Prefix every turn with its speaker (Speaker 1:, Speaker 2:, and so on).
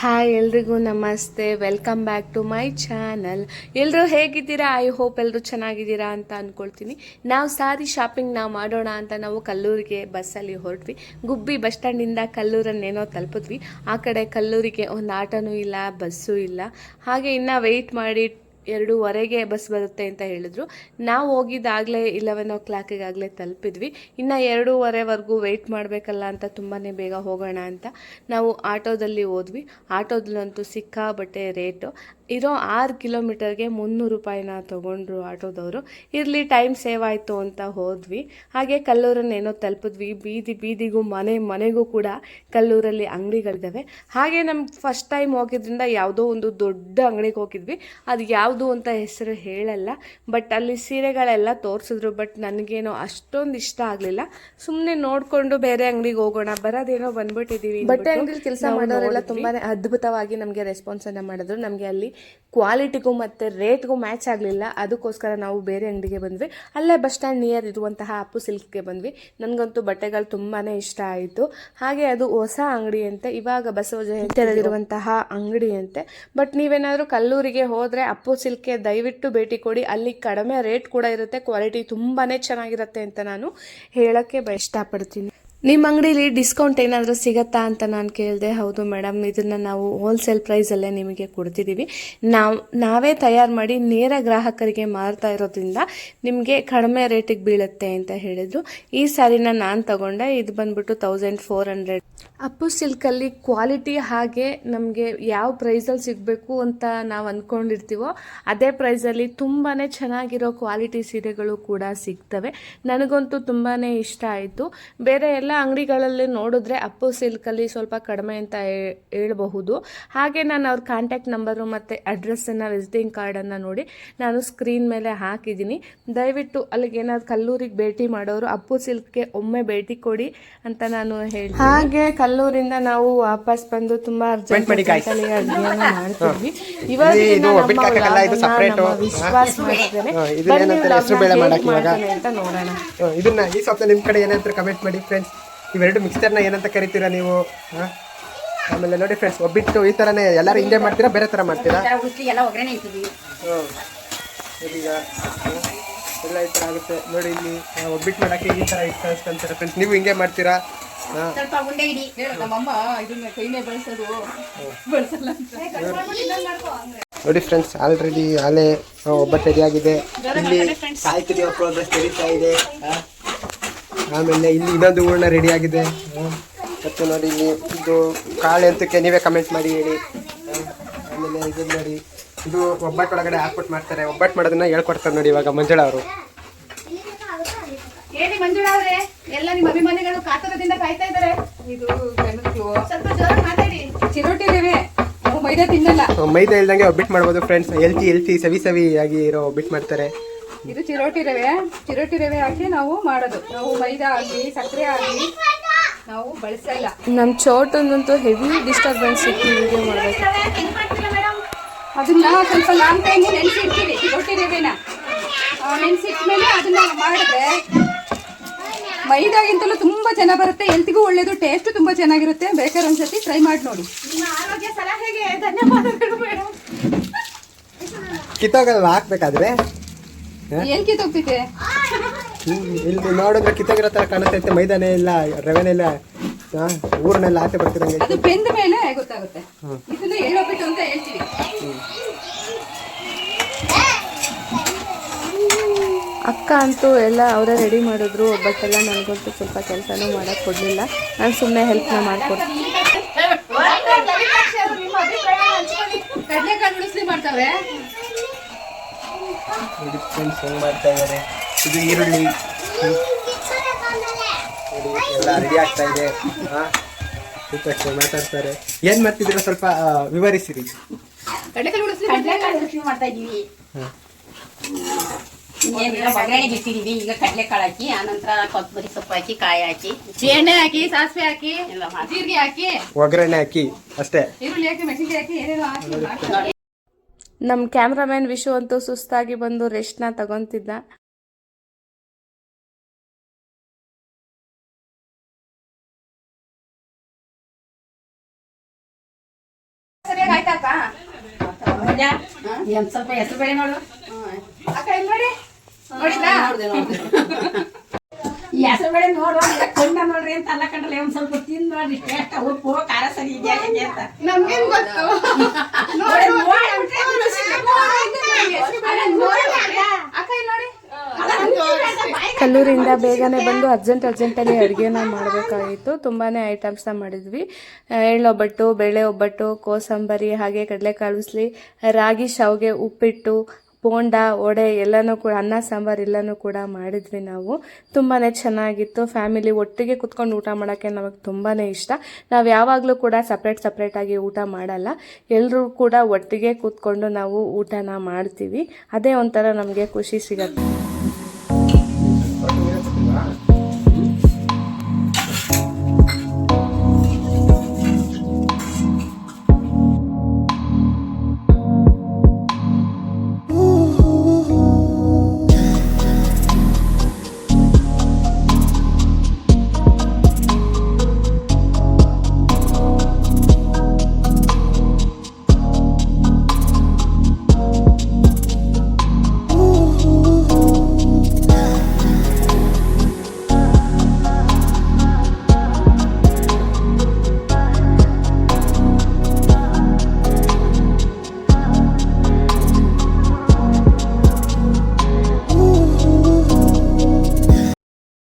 Speaker 1: Hi ಎಲ್ರಿಗೂ ನಮಸ್ತೆ. Welcome back to my channel ಎಲ್ಲರೂ ಹೇಗಿದ್ದೀರಾ? ಐ ಹೋಪ್ ಎಲ್ಲರೂ ಚೆನ್ನಾಗಿದ್ದೀರಾ ಅಂತ ಅಂದ್ಕೊಳ್ತೀನಿ ನಾವು ಸಾರಿ ಶಾಪಿಂಗ್ ನಾವು ಮಾಡೋಣ ಅಂತ ನಾವು ಕಲ್ಲೂರಿಗೆ ಬಸ್ಸಲ್ಲಿ ಹೊರಟ್ವಿ. ಗುಬ್ಬಿ ಬಸ್ ಸ್ಟ್ಯಾಂಡಿಂದ ಕಲ್ಲೂರನ್ನೇನೋ ತಲುಪಿದ್ವಿ. ಆ ಕಡೆ ಕಲ್ಲೂರಿಗೆ ಒಂದು ಆಟೋನೂ ಇಲ್ಲ ಬಸ್ಸು ಇಲ್ಲ. ಹಾಗೆ ಇನ್ನು ವೆಯ್ಟ್ ಮಾಡಿ ಎರಡೂವರೆಗೆ ಬಸ್ ಬರುತ್ತೆ ಅಂತ ಹೇಳಿದ್ರು. ನಾವು ಹೋಗಿದ್ದಾಗಲೇ ಇಲೆವೆನ್ ಓ ಕ್ಲಾಕಿಗಾಗಲೇ ತಲುಪಿದ್ವಿ. ಇನ್ನು ಎರಡೂವರೆವರೆಗೂ ವೆಯ್ಟ್ ಮಾಡಬೇಕಲ್ಲ ಅಂತ ತುಂಬಾ ಬೇಗ ಹೋಗೋಣ ಅಂತ ನಾವು ಆಟೋದಲ್ಲಿ ಹೋದ್ವಿ. ಆಟೋದಲ್ಲಂತೂ ಸಿಕ್ಕಾಬಟ್ಟೆ ರೇಟು ಇರೋ ಆರು ಕಿಲೋಮೀಟರ್ಗೆ ಮುನ್ನೂರು ರೂಪಾಯಿನ ತೊಗೊಂಡ್ರು ಆಟೋದವರು. ಇರಲಿ ಟೈಮ್ ಸೇವ್ ಆಯಿತು ಅಂತ ಹೋದ್ವಿ. ಹಾಗೆ ಕಲ್ಲೂರನ್ನೇನೋ ತಲುಪಿದ್ವಿ. ಬೀದಿ ಬೀದಿಗೂ ಮನೆ ಮನೆಗೂ ಕೂಡ ಕಲ್ಲೂರಲ್ಲಿ ಅಂಗಡಿಗಳಿದ್ದಾವೆ ಹಾಗೆ ನಮ್ಗೆ ಫಸ್ಟ್ ಟೈಮ್ ಹೋಗಿದ್ರಿಂದ ಯಾವುದೋ ಒಂದು ದೊಡ್ಡ ಅಂಗಡಿಗೆ ಹೋಗಿದ್ವಿ. ಅದು ಯಾವುದು ಅಂತ ಹೆಸರು ಹೇಳಲ್ಲ. ಬಟ್ ಅಲ್ಲಿ ಸೀರೆಗಳೆಲ್ಲ ತೋರಿಸಿದ್ರು. ಬಟ್ ನನಗೇನೋ ಅಷ್ಟೊಂದು ಇಷ್ಟ ಆಗಲಿಲ್ಲ. ಸುಮ್ಮನೆ ನೋಡಿಕೊಂಡು ಬೇರೆ ಅಂಗಡಿಗೆ ಹೋಗೋಣ ಬರೋದೇನೋ ಬಂದ್ಬಿಟ್ಟಿದ್ದೀವಿ ಬಟ್ಟೆ ಅಂಗಡಿ ಕೆಲಸ ಮಾಡೋರೆಲ್ಲ ತುಂಬಾನೇ ಅದ್ಭುತವಾಗಿ ನಮಗೆ ರೆಸ್ಪಾನ್ಸ್ ಅನ್ನ ಮಾಡಿದ್ರು. ನಮಗೆ ಅಲ್ಲಿ ಕ್ವಾಲಿಟಿಗೂ ಮತ್ತು ರೇಟ್ಗೂ ಮ್ಯಾಚ್ ಆಗಲಿಲ್ಲ. ಅದಕ್ಕೋಸ್ಕರ ನಾವು ಬೇರೆ ಅಂಗಡಿಗೆ ಬಂದ್ವಿ. ಅಲ್ಲೇ ಬಸ್ ಸ್ಟ್ಯಾಂಡ್ ನಿಯರ್ ಇರುವಂತಹ ಅಪ್ಪು ಸಿಲ್ಕ್ಗೆ ಬಂದ್ವಿ. ನನಗಂತೂ ಬಟ್ಟೆಗಳು ತುಂಬಾ ಇಷ್ಟ ಆಯಿತು. ಹಾಗೆ ಅದು ಹೊಸ ಅಂಗಡಿ ಅಂತೆ ಇವಾಗ ಬಸವ ಜಯಂತಿಯಲ್ಲಿರುವಂತಹ ಅಂಗಡಿ ಅಂತೆ ಬಟ್ ನೀವೇನಾದರೂ ಕಲ್ಲೂರಿಗೆ ಹೋದರೆ ಅಪ್ಪು ಸಿಲ್ಕ್ಗೆ ದಯವಿಟ್ಟು ಭೇಟಿ ಕೊಡಿ. ಅಲ್ಲಿ ಕಡಿಮೆ ರೇಟ್ ಕೂಡ ಇರುತ್ತೆ, ಕ್ವಾಲಿಟಿ ತುಂಬಾ ಚೆನ್ನಾಗಿರುತ್ತೆ ಅಂತ ನಾನು ಹೇಳೋಕ್ಕೆ ಇಷ್ಟಪಡ್ತೀನಿ ನಿಮ್ಮ ಅಂಗಡೀಲಿ ಡಿಸ್ಕೌಂಟ್ ಏನಾದರೂ ಸಿಗತ್ತಾ ಅಂತ ನಾನು ಕೇಳಿದೆ, ಹೌದು ಮೇಡಮ್ ಇದನ್ನು ನಾವು ಹೋಲ್ಸೇಲ್ ಪ್ರೈಸಲ್ಲೇ ನಿಮಗೆ ಕೊಡ್ತಿದ್ದೀವಿ ನಾವು, ನಾವೇ ತಯಾರು ಮಾಡಿ ನೇರ ಗ್ರಾಹಕರಿಗೆ ಮಾರ್ತಾ ಇರೋದ್ರಿಂದ ನಿಮಗೆ ಕಡಿಮೆ ರೇಟಿಗೆ ಬೀಳುತ್ತೆ ಅಂತ ಹೇಳಿದರು. ಈ ಸ್ಯಾರಿನ ನಾನು ತಗೊಂಡೆ, ಇದು ಬಂದ್ಬಿಟ್ಟು ತೌಸಂಡ್ ಫೋರ್ ಹಂಡ್ರೆಡ್ ಅಪ್ಪು ಸಿಲ್ಕಲ್ಲಿ ಕ್ವಾಲಿಟಿ ಹಾಗೆ ನಮಗೆ ಯಾವ ಪ್ರೈಸಲ್ಲಿ ಸಿಗಬೇಕು ಅಂತ ನಾವು ಅಂದ್ಕೊಂಡಿರ್ತೀವೋ ಅದೇ ಪ್ರೈಸಲ್ಲಿ ತುಂಬಾ ಚೆನ್ನಾಗಿರೋ ಕ್ವಾಲಿಟಿ ಸೀರೆಗಳು ಕೂಡ ಸಿಗ್ತವೆ. ನನಗಂತೂ ತುಂಬಾ ಇಷ್ಟ ಆಯಿತು. ಬೇರೆ ಎಲ್ಲ ಅಂಗಡಿಗಳಲ್ಲಿ ನೋಡಿದ್ರೆ ಅಪ್ಪು ಸಿಲ್ಕಲ್ಲಿ ಸ್ವಲ್ಪ ಕಡಿಮೆ ಅಂತ ಹೇಳಬಹುದು. ಹಾಗೆ ನಾನು ಅವ್ರ ಕಾಂಟ್ಯಾಕ್ಟ್ ನಂಬರು ಮತ್ತು ಅಡ್ರೆಸ್ಸನ್ನು ವಿಸಿಟಿಂಗ್ ಕಾರ್ಡನ್ನು ನೋಡಿ ನಾನು ಸ್ಕ್ರೀನ್ ಮೇಲೆ ಹಾಕಿದ್ದೀನಿ. ದಯವಿಟ್ಟು ಅಲ್ಲಿಗೆ ಏನಾದ್ರು ಕಲ್ಲೂರಿಗೆ ಭೇಟಿ ಮಾಡೋರು ಅಪ್ಪು ಸಿಲ್ಕ್ಗೆ ಒಮ್ಮೆ ಭೇಟಿ ಕೊಡಿ ಅಂತ ನಾನು ಹೇಳಿ ಹಾಗೆ ಕಲ್ಲೂರಿಂದ ನಾವು ವಾಪಸ್ ಬಂದು ತುಂಬಾ ಅರ್ಜೆಂಟ್
Speaker 2: ಮಾಡ್ತೀವಿ.
Speaker 1: ವಿಶ್ವಾಸ
Speaker 2: ಇವಾಗ?
Speaker 1: ಅಂತ ನೋಡೋಣ.
Speaker 2: ಇದನ್ನ ಈ ನಿಮ್ಮ ಕಡೆ ಏನಂತ ಕಮೆಂಟ್ ಮಾಡಿ ಫ್ರೆಂಡ್ಸ್ ಇವೆರಡು ಮಿಕ್ಸ್ಚರ್ನ ಏನಂತ ಕರಿತೀರಾ ನೀವು? ಹಾಂ? ಆಮೇಲೆ ನೋಡಿ ಫ್ರೆಂಡ್ಸ್ ಒಬ್ಬಿಟ್ಟು ಈ ಥರನೇ ಎಲ್ಲರೂ ಹಿಂಗೆ ಮಾಡ್ತೀರಾ ಬೇರೆ ಥರ ಮಾಡ್ತೀರಾ?
Speaker 3: ಹ್ಞೂ
Speaker 2: ಹ್ಮ್, ಎಲ್ಲ ಈ ಥರ ಆಗುತ್ತೆ. ನೋಡಿ ಇಲ್ಲಿ ಒಬ್ಬಿಟ್ಟು ಮಾಡೋಕ್ಕೆ ಈ ಥರ ಇಷ್ಟ ಕಳಿಸ್ಕೊಂತಾರೆ ಫ್ರೆಂಡ್ಸ್ ನೀವು ಹಿಂಗೆ ಮಾಡ್ತೀರಾ? ಹಾಂ. ನೋಡಿ ಫ್ರೆಂಡ್ಸ್ ಆಲ್ರೆಡಿ ಆಲೆ ಒಬ್ಬ ರೆಡಿ ಆಗಿದೆ. ಇಲ್ಲಿ ಕಾಯ್ತಿರಿ ಪ್ರೋಗ್ರೆಸ್ ನಡೀತಾ ಇದೆ. ಆಮೇಲೆ ಇಲ್ಲಿ ಇನ್ನೊಂದು ಹೂರ್ಣ ರೆಡಿ ಆಗಿದೆ. ಮತ್ತು ನೋಡಿ ಇಲ್ಲಿ ಇದು ಕಾಳೆ ಅಂತಕ್ಕೆ ನೀವೇ ಕಮೆಂಟ್ ಮಾಡಿ ಹೇಳಿ. ಆಮೇಲೆ ಇದು ನೋಡಿ ಇದು ಒಬ್ಬಟ್ಟು ಒಳಗಡೆ ಹಾಕ್ಬಿಟ್ಟು ಮಾಡ್ತಾರೆ. ಒಬ್ಬಟ್ಟು ಮಾಡೋದನ್ನ ಹೇಳ್ಕೊಡ್ತಾರೆ ನೋಡಿ ಇವಾಗ ಮಂಜುಳ ಅವರು.
Speaker 3: ಹೇಳಿ ಮಂಜುಳಾ ಅವ್ರೆ? ಎಲ್ಲ ನಿಮ್ಮ ಅಭಿಮಾನಿಗಳು ಕಾತರದಿಂದ ಕಾಯ್ತಾ ಇದ್ದಾರೆ. ಇದು ಸ್ವಲ್ಪ ಜೋರಾಗಿ ಮಾತಾಡಿ. ಚಿರೋಟಿ ರವೆ ಮೈದಾ ತಿನ್ನಲ್ಲ.
Speaker 2: ಮೈದಾ ಇಲ್ದಂಗೆ ಒಬ್ಬಿಟ್ಟು ಮಾಡ್ಬೋದು ಫ್ರೆಂಡ್ಸ್ ಎಲ್ತಿ ಎಲ್ತಿ ಸವಿ ಸವಿ ಆಗಿ ಇರೋ ಒಬ್ಬಿಟ್ಟು ಮಾಡ್ತಾರೆ.
Speaker 3: ಇದು ಚಿರೋಟಿ ರವೆ. ಚಿರೋಟಿ ರವೆ ಹಾಕಿ ನಾವು ಮಾಡೋದು. ನಾವು ಮೈದಾ ಆಗಲಿ ಸಕ್ಕರೆ ಆಗಲಿ ನಾವು ಬಳಸಲ್ಲ
Speaker 1: ನಮ್ಮ ಚೌಟಂದಂತೂ ಹೆವಿ ಡಿಸ್ಟರ್ಬೆನ್ಸ್ ಇತ್ತು ವಿಡಿಯೋ ಮಾಡಬೇಕು.
Speaker 3: ಅದನ್ನ ಸ್ವಲ್ಪ ಲಾಂಗ್ ಟೈಮ್ ನೆನೆಸಿಡ್ತೀವಿ ಚಿರೋಟಿ ರವೆನ. ನೆನೆಸಿಟ್ಮೇಲೆ ಅದನ್ನ ಮಾಡಿದ್ರೆ ಮೈದಾಗಿಂತಲೂ ತುಂಬ ಚೆನ್ನಾಗಿ ಬರುತ್ತೆ. ಎಲ್ತಿಗೂ ಒಳ್ಳೇದು ಟೇಸ್ಟ್ ತುಂಬ ಚೆನ್ನಾಗಿರುತ್ತೆ. ಬೇಕಾದ್ರೆ ಒಂದ್ಸತಿ ಟ್ರೈ ಮಾಡಿ ನೋಡಿ. ಆರೋಗ್ಯ ಸಲಹೆಗೆ ಧನ್ಯವಾದಗಳು ಮೇಡಮ್
Speaker 2: ಕಿತ್ತೋಗಲ್ವಾ ಹಾಕ್ಬೇಕಾದ್ರೆ? ಇಲ್ಲಿ ನೋಡಿದ್ರೆ ಕಿತ್ತೋಗಿರೋ ತರ ಕಾಣಿಸ್ತೈತೆ ಮೈದಾನ ಇಲ್ಲ ರವೆನೇ ಇಲ್ಲ. ಊರ್ನೆಲ್ಲ ಊರನ್ನೆಲ್ಲ ಆಚೆ ಬರ್ತಿದಂಗೆ
Speaker 3: ಅದು ಬೆಂದ ಮೇಲೆ ಗೊತ್ತಾಗುತ್ತೆ. ಇದನ್ನ ಎಳ್ಳೋಬಿಟ್ಟು ಅಂತ ಹೇಳ್ತೀವಿ.
Speaker 1: ಅಕ್ಕ ಅಂತೂ ಎಲ್ಲ ಅವರೇ ರೆಡಿ ಮಾಡಿದ್ರು ಒಬ್ಬಟ್ಟೆಲ್ಲ ನನಗಂತೂ ಸ್ವಲ್ಪ ಕೆಲಸನೂ ಮಾಡೋಕ್ಕೆ ಕೊಡಲಿಲ್ಲ. ನಾನು ಸುಮ್ಮನೆ ಹೆಲ್ಪ್ನ ಮಾಡಿಕೊಡ್ತೀನಿ
Speaker 3: ಕಡಲೆಕಾಳು ಉಳಿಸ್ಲಿ ಮಾಡ್ತಾವೆ.
Speaker 2: ನೋಡಿ ಫ್ರೆಂಡ್ಸ್ ಹೆಂಗ್ ಮಾಡ್ತಾ ಇದ್ದಾರೆ. ಇದು ಈರುಳ್ಳಿ. ಎಲ್ಲ ರೆಡಿ ಆಗ್ತಾ ಇದೆ. ಹಾಂ? ಮಾತಾಡ್ತಾರೆ. ಏನು ಮಾಡ್ತಿದ್ದೀರಾ ಸ್ವಲ್ಪ ಆ, ವಿವರಿಸಿರಿ.
Speaker 3: ಮಾಡ್ತಾ
Speaker 4: ಇಟ್ಟಿದೀವಿ ಈಗ ಕಡಲೆಕಾಳು ಹಾಕಿ ಆನಂತರ ಕೊತ್ತಂಬರಿ ಸೊಪ್ಪು ಹಾಕಿ ಕಾಯಿ ಹಾಕಿ.
Speaker 3: ಎಣ್ಣೆ ಹಾಕಿ ಸಾಸಿವೆ ಹಾಕಿ ಜೀರಿಗೆ ಹಾಕಿ.
Speaker 2: ಒಗ್ಗರಣೆ ಹಾಕಿ ಅಷ್ಟೇ.
Speaker 3: ಈರುಳ್ಳಿ ಹಾಕಿ ಮೆಣಸಿನ್ಕಾಯಿ ಹಾಕಿ ಏನೇನೋ ಹಾಕಿ ಮಾಡ್ತಾರೆ.
Speaker 1: ನಮ್ಮ ಕ್ಯಾಮ್ರಾಮ್ಯಾನ್ ವಿಶು ಅಂತೂ ಸುಸ್ತಾಗಿ ಬಂದು ರೆಸ್ಟ್ನ ತಗೊತಿದ್ದ.
Speaker 4: ಸ್ವಲ್ಪ ಹೆಸರು ಬೇಳೆ ನೋಡು.
Speaker 3: ಅಕ್ಕ ಇಲ್ಲಿ ನೋಡಿ ನೋಡಿದ್ರಾ
Speaker 4: ಈ ಹೆಸರು ಬೇಳೆ ನೋಡು ಕಂಡ ನೋಡ್ರಿ ಅಂತ ಅಲ್ಲ ಕಂಡ್ರೆ ಒಂದ್ ಸ್ವಲ್ಪ ತಿಂದ್ ನೋಡ್ರಿ ಟೇಸ್ಟ್ ಉಪ್ಪು ಖಾರ ಸರಿ ಇದೆಯಾ ಹೇಗೆ ಅಂತ
Speaker 3: ನಮ್ಗೇನ್ ಗೊತ್ತು
Speaker 4: ನೋಡಿ,
Speaker 1: ಕಲ್ಲೂರಿಂದ ಬೇಗನೆ ಬಂದು ಅರ್ಜೆಂಟ್ ಅರ್ಜೆಂಟಲ್ಲಿ ಅಡುಗೆನ ಮಾಡಬೇಕಾಗಿತ್ತು ತುಂಬಾ ಐಟಮ್ಸ್ನ ಮಾಡಿದ್ವಿ ಎಳ್ಳೊಬ್ಬಟ್ಟು ಬೇಳೆ ಒಬ್ಬಟ್ಟು ಕೋಸಂಬರಿ ಹಾಗೆ ಕಡಲೆ ಕಾಳುಸ್ಲಿ ರಾಗಿ ಶಾವ್ಗೆ ಉಪ್ಪಿಟ್ಟು ಬೋಂಡ ವಡೆ ಎಲ್ಲನೂ ಕೂಡ, ಅನ್ನ, ಸಾಂಬಾರು ಎಲ್ಲನೂ ಕೂಡ ಮಾಡಿದ್ವಿ ನಾವು. ತುಂಬಾ ಚೆನ್ನಾಗಿತ್ತು. ಫ್ಯಾಮಿಲಿ ಒಟ್ಟಿಗೆ ಕುತ್ಕೊಂಡು ಊಟ ಮಾಡೋಕ್ಕೆ ನಮಗೆ ತುಂಬಾ ಇಷ್ಟ. ನಾವು ಯಾವಾಗಲೂ ಕೂಡ ಸಪ್ರೇಟ್ ಸಪ್ರೇಟಾಗಿ ಊಟ ಮಾಡಲ್ಲ. ಎಲ್ಲರೂ ಕೂಡ ಒಟ್ಟಿಗೆ ಕೂತ್ಕೊಂಡು ನಾವು ಊಟನ ಮಾಡ್ತೀವಿ. ಅದೇ ಒಂಥರ ನಮಗೆ ಖುಷಿ ಸಿಗತ್ತೆ.